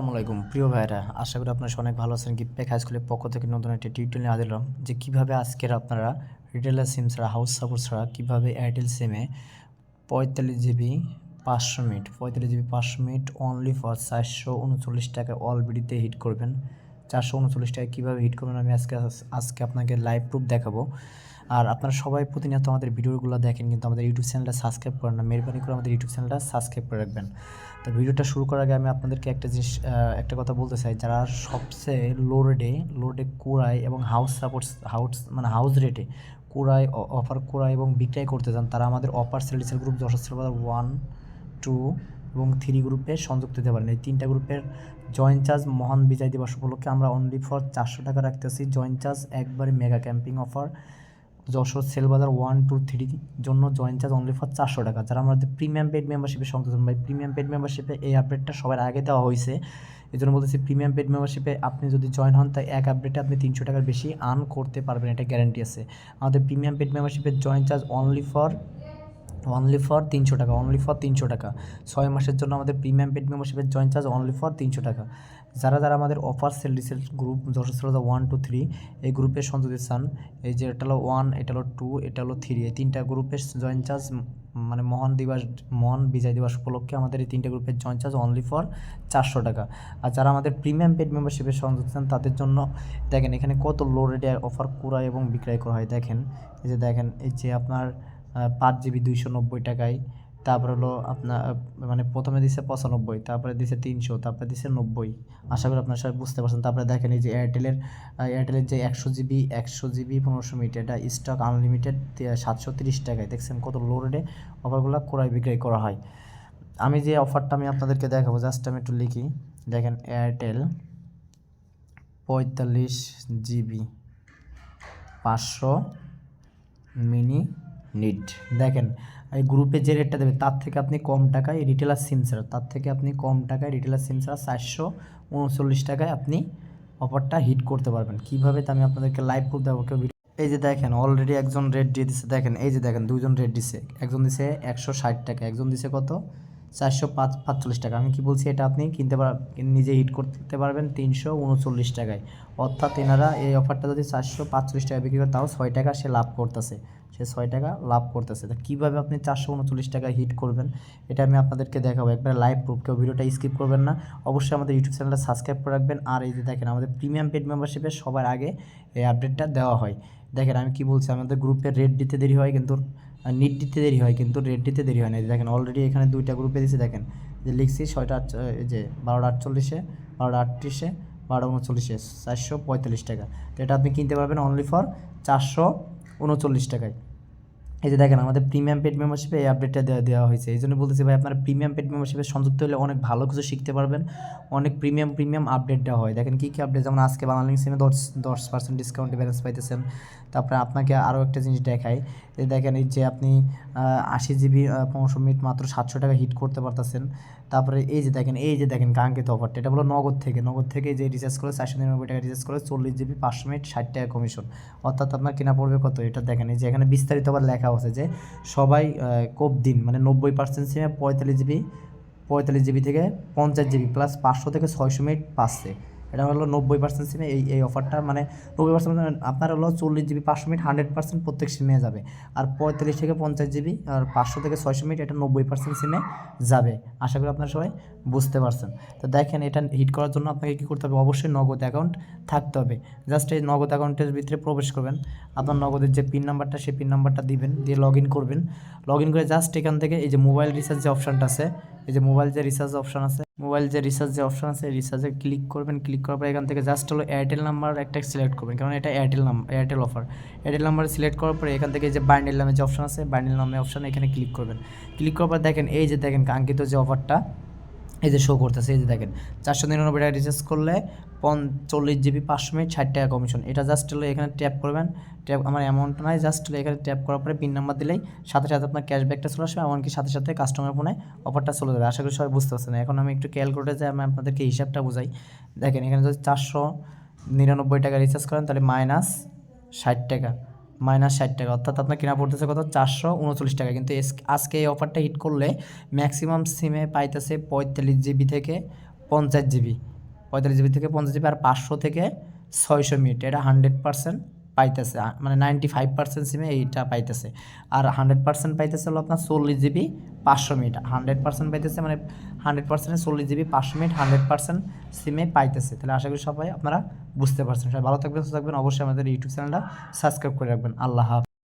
আসসালামু আলাইকুম। প্রিয় ভাইরা আশা করি আপনারা অনেক ভালো আছেন। গিফট হাই স্কুলের পক্ষ থেকে নতুন একটি টিউটোরিয়াল নিয়ে দিলাম যে কীভাবে আজকের আপনারা রিটেলার সিম ছাড়া হাউস সাপোর্ট ছাড়া কীভাবে এয়ারটেল সিমে পঁয়তাল্লিশ জিবি পাঁচশো মিনিট, পঁয়তাল্লিশ জিবি পাঁচশো মিনিট অনলি ফর চারশো উনচল্লিশ টাকা অলবিডিতে হিট করবেন। চারশো উনচল্লিশ টাকা কীভাবে হিট করবেন আমি আজকে আজকে আপনাকে লাইভ প্রুফ দেখাবো। আর আপনারা সবাই প্রতিনিয়ত আমাদের ভিডিওগুলো দেখেন, কিন্তু আমাদের ইউটিউব চ্যানেলটা সাবস্ক্রাইব করেন না। মেহরবানি করে আমাদের ইউটিউব চ্যানেলটা সাবস্ক্রাইব করে রাখবেন। তো ভিডিওটা শুরু করার আগে আমি আপনাদেরকে একটা জিনিস একটা কথা বলতে চাই। যারা সবচেয়ে লো রেটে লো রেটে কুড়াই এবং হাউস সাপোর্টস হাউস মানে হাউস রেটে কুড়াই অফার কুড়াই এবং বিক্রয় করতে চান, তারা আমাদের অফার সেল গ্রুপ যশস্ত্র ওয়ান টু এবং থ্রি গ্রুপে সংযুক্ত দিতে পারেন। এই তিনটা গ্রুপের জয়েন্ট চার্জ মহান বিজয় দিবস উপলক্ষে আমরা অনলি ফর চারশো টাকা রাখতেছি। জয়েন্ট চার্জ একবারে mega camping offer Jashore sale বাজার ওয়ান টু থ্রি জন্য জয়েন্ট চার্জ অনলি ফর চারশো টাকা। যারা আমাদের প্রিমিয়াম পেড মেম্বারশিপে সংযুক্ত ভাই প্রিমিয়াম পেড মেম্বারশিপে এই আপডেটটা সবার আগে দেওয়া হয়েছে। এই জন্য বলতেছি প্রিমিয়াম পেড মেম্বারশিপে আপনি যদি জয়েন হন, তাই এক আপডেটে আপনি তিনশো টাকার বেশি আর্ন করতে পারবেন, এটা গ্যারান্টি আছে। আমাদের premium paid মেম্বারশিপের joint charge only for only for তিনশো টাকা অনলি ফর তিনশো টাকা। ছয় মাসের জন্য আমাদের প্রিমিয়াম পেড মেম্বারশিপের জয়েন্ট চার্জ অনলি ফর তিনশো টাকা। যারা যারা আমাদের অফার সেল রিসেল গ্রুপ যশস্রতা ওয়ান টু থ্রি এই গ্রুপে সংযুক্ত চান এই যে এটা হলো ওয়ান এটা হলো টু এটা হলো থ্রি এই তিনটা গ্রুপের জয়েন্ট চার্জ মানে মহান দিবস, মহান বিজয় দিবস উপলক্ষে আমাদের এই তিনটা গ্রুপের জয়েন্ট চার্জ অনলি ফর চারশো টাকা। আর যারা আমাদের প্রিমিয়াম পেড মেম্বারশিপের সংযুক্ত চান তাদের জন্য দেখেন এখানে কত লো রেটে অফার করা এবং বিক্রয় করা হয়। দেখেন, এই যে দেখেন, এই যে আপনার পাঁচ জিবি দুইশো নব্বই টাকায়, তারপর হলো আপনার মানে প্রথমে দিছে পঁচানব্বই, তারপরে দিছে তিনশো, তারপরে দিছে নব্বই। আশা করি আপনারা সবাই বুঝতে পারছেন। তারপরে দেখেন এই যে এয়ারটেলের এয়ারটেলের যে একশো জিবি একশো জিবি পনেরোশো মিনিট এটা স্টক আনলিমিটেড সাতশো তিরিশ টাকায়। দেখছেন কত লো রেটে অফারগুলো ক্রয় বিক্রয় করা হয়। আমি যে অফারটা আমি আপনাদেরকে দেখাবো জাস্ট আমি একটু লিখি। দেখেন এয়ারটেল পঁয়তাল্লিশ জিবি, পাঁচশো মিনি নিট দেখেন, এই গ্রুপে যে রেটটা দেবে, তার থেকে আপনি কম টাকায় রিটেলার সিম ছাড়া, তার থেকে আপনি কম টাকায় রিটেলার সিম ছাড়া চারশো উনচল্লিশ টাকায় আপনি অফারটা হিট করতে পারবেন। কীভাবে তা আমি আপনাদেরকে লাইভ প্রুফ দেবো কেউ এই যে দেখেন অলরেডি একজন রেট দিয়ে দিছে। দেখেন, এই যে দেখেন দুজন রেট দিছে। একজন দিছে একশো ষাট টাকা, একজন দিছে কত? চারশো পাঁচ পাঁচচল্লিশ টাকা। আমি কি বলছি, এটা আপনি কিনতে পার নিজে হিট করতে পারবেন তিনশো উনচল্লিশ টাকায়। অর্থাৎ এনারা এই অফারটা যদি চারশো পাঁচচল্লিশ টাকা বিক্রি করে, তাও ছয় টাকা সে লাভ করতেছে। সে ছয় টাকা লাভ করতেছে। তা কীভাবে আপনি চারশো উনচল্লিশ টাকা হিট করবেন, এটা আমি আপনাদেরকে দেখাবো। একবার লাইভ প্রুফ কেউ ভিডিওটা স্কিপ করবেন না। অবশ্যই আমাদের ইউটিউব চ্যানেলটা সাবস্ক্রাইব করে রাখবেন। আর এই যে দেখেন, আমাদের প্রিমিয়াম পেড মেম্বারশিপে সবার আগে এই আপডেটটা দেওয়া হয়। দেখেন, আমি কি বলছি, আমাদের গ্রুপে রেট দিতে দেরি হয় কিন্তু নিট দিতে দেরি হয় কিন্তু রেট দিতে দেরি হয় না। দেখেন অলরেডি এখানে দুইটা গ্রুপে দিয়েছে দেখেন। যে লিখছি ছয়টা যে বারোটা আটচল্লিশে, বারোটা আটত্রিশে, বারোটা উনচল্লিশে, চারশো পঁয়তাল্লিশ টাকা। তো এটা আপনি কিনতে পারবেন অনলি ফর চারশো উনচল্লিশ টাকায়। এই যে দেখেন, আমাদের প্রিমিয়াম পেড মেম্বারশিপে এই আপডেটটা দেওয়া দেওয়া হয়েছে। এই জন্য বলতেছি ভাই, আপনারা প্রিমিয়াম পেড মেম্বারশিপে সংযুক্ত হলে অনেক ভালো কিছু শিখতে পারবেন। অনেক প্রিমিয়াম প্রিমিয়াম আপডেট দেওয়া হয়। দেখেন কী কী আপডেট যেমন আজকে বাংলালিং সিমে দশ দশ পার্সেন্ট ডিসকাউন্টে ব্যালেন্স পাইতেছেন। তারপরে আপনাকে আরও একটা জিনিস দেখাই। দেখেন, এই যে আপনি আশি জিবি পনেরোশো মিনিট মাত্র সাতশো টাকা হিট করতে পারতেছেন। তারপরে এই যে দেখেন, এই যে দেখেন কাঙ্ক্ষিত অফারটা এটা হলো নগদ থেকে। নগদ থেকে যে রিচার্জ করে চারশো নিরানব্বই টাকা রিচার্জ করে চল্লিশ জিবি পাঁচশো মিনিট ষাট টাকা কমিশন অর্থাৎ আপনার কেনা পড়বে কত? এটা দেখেন, এই যে এখানে বিস্তারিত আবার লেখা আছে যে সবাই কোপ দিন মানে নব্বই পার্সেন্ট সিমে পঁয়তাল্লিশ জিবি পঁয়তাল্লিশ জিবি থেকে পঞ্চাশ জিবি প্লাস পাঁচশো থেকে ছয়শো মিনিট পাচ্ছে। এটা হলো নব্বই পার্সেন্ট সিমে এই এই অফারটা মানে নব্বই পার্সেন্ট আপনার হলো চল্লিশ জিবি পাঁচশো মিনিট হান্ড্রেড পার্সেন্ট প্রত্যেক সিমে যাবে। আর পঁয়তাল্লিশ থেকে পঞ্চাশ জিবি আর পাঁচশো থেকে ছয়শো মিনিট এটা নব্বই পার্সেন্ট সিমে যাবে। আশা করি আপনারা সবাই বুঝতে পারছেন। তো দেখেন, এটা হিট করার জন্য আপনাকে কী করতে হবে? অবশ্যই নগদ অ্যাকাউন্ট থাকতে হবে। জাস্ট এই নগদ অ্যাকাউন্টের ভিতরে প্রবেশ করবেন। আপনার নগদের যে পিন নাম্বারটা সেই পিন নাম্বারটা দিবেন, দিয়ে লগ ইন করবেন। লগ ইন করে জাস্ট এখান থেকে এই যে মোবাইল রিচার্জ যে অপশানটা আছে এই যে মোবাইল যে রিচার্জ অপশন আছে মোবাইল যে রিচার্জ যে অপশান আছে রিচার্জে ক্লিক করবেন ক্লিক করার পর এখান থেকে জাস্ট হলো এয়ারটেল নাম্বার একটা সিলেক্ট করবেন। কারণ এটা Airtel number Airtel offer Airtel number select করার পরে এখান থেকে যে বান্ডেল নামে যে অপশন আছে বান্ডেল নামে অপশন এখানে ক্লিক করবেন। ক্লিক করার পর দেখেন, এই যে দেখেন কাঙ্ক্ষিত যে অফারটা এই যে শো করতেছে, এই যে দেখেন, চারশো নিরানব্বই টাকা রিচার্জ করলে পন চল্লিশ জিবি পাঁচশো মিনিট ষাট টাকা কমিশন এটা জাস্ট হলে এখানে ট্যাপ করবেন ট্যাপ আমার অ্যামাউন্ট নাই জাস্ট হলে এখানে ট্যাপ করার পরে পিন নাম্বার দিলেই সাথে সাথে আপনার ক্যাশব্যাকটা চলে আসবে, এমনকি সাথে সাথে কাস্টমার ফোনে অফারটা চলে যাবে। আশা করি সবাই বুঝতে পারছেন। এখন আমি একটু ক্যালকুলেটে যাই, আমি আপনাদেরকে হিসাবটা বোঝাই। দেখেন, এখানে যদি চারশো নিরানব্বই টাকা রিচার্জ করেন, তাহলে মাইনাস ষাট টাকা। মাইনাস ষাট টাকা। অর্থাৎ আপনার কেনা পড়তেছে কত? চারশো উনচল্লিশ টাকা। কিন্তু আজকে এই অফারটা হিট করলে ম্যাক্সিমাম সিমে পাইতেছে পঁয়তাল্লিশ জিবি থেকে পঞ্চাশ জিবি পঁয়তাল্লিশ জিবি থেকে পঞ্চাশ জিবি আর পাঁচশো থেকে ছয়শো মিনিট। এটা হান্ড্রেড পার্সেন্ট পাইতেছে মানে নাইনটি ফাইভ পার্সেন্ট সিমে এইটা পাইতেছে। আর হান্ড্রেড পার্সেন্ট পাইতেছে হলো আপনার চল্লিশ জিবি পাঁচশো মিনিট। হান্ড্রেড পার্সেন্ট পাইতেছে মানে হান্ড্রেড পার্সেন্টে চল্লিশ জিবি পাঁচশো মিনিট হান্ড্রেড পার্সেন্ট সিমে পাইতেছে। তাহলে আশা করি সবাই আপনারা বুঝতে পারছেন। সবাই ভালো থাকবেন, সুস্থ থাকবেন। অবশ্যই আমাদের ইউটিউব চ্যানেলটা সাবস্ক্রাইব করে রাখবেন। আল্লাহ